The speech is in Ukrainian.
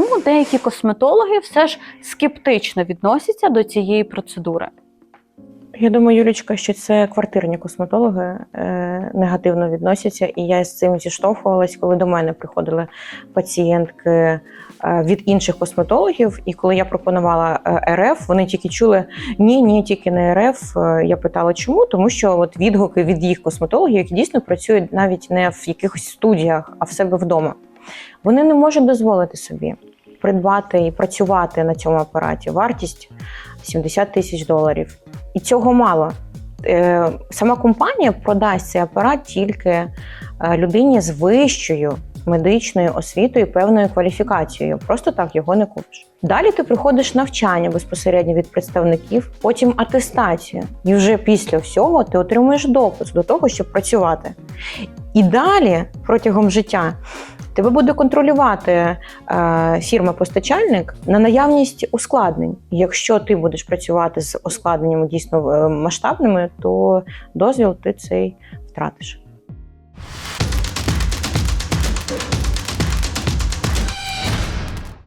чому деякі косметологи все ж скептично відносяться до цієї процедури? Я думаю, Юлічка, що це квартирні косметологи е, негативно відносяться, і я з цим зіштовхувалась, коли до мене приходили пацієнтки е, від інших косметологів. І коли я пропонувала е, РФ, вони тільки чули ні, ні, тільки не РФ. Я питала, чому? Тому що от відгуки від їх косметологів, які дійсно працюють навіть не в якихось студіях, а в себе вдома. Вони не можуть дозволити собі придбати і працювати на цьому апараті. Вартість 70 тисяч доларів. І цього мало. Е, Сама компанія продасть цей апарат тільки е, людині з вищою медичною освітою певною кваліфікацією. Просто так його не купиш. Далі ти приходиш навчання безпосередньо від представників, потім атестацію. І вже після всього ти отримуєш допуск до того, щоб працювати. І далі протягом життя тебе буде контролювати е, фірма-постачальник на наявність ускладнень. Якщо ти будеш працювати з ускладненнями дійсно е, масштабними, то дозвіл ти цей втратиш.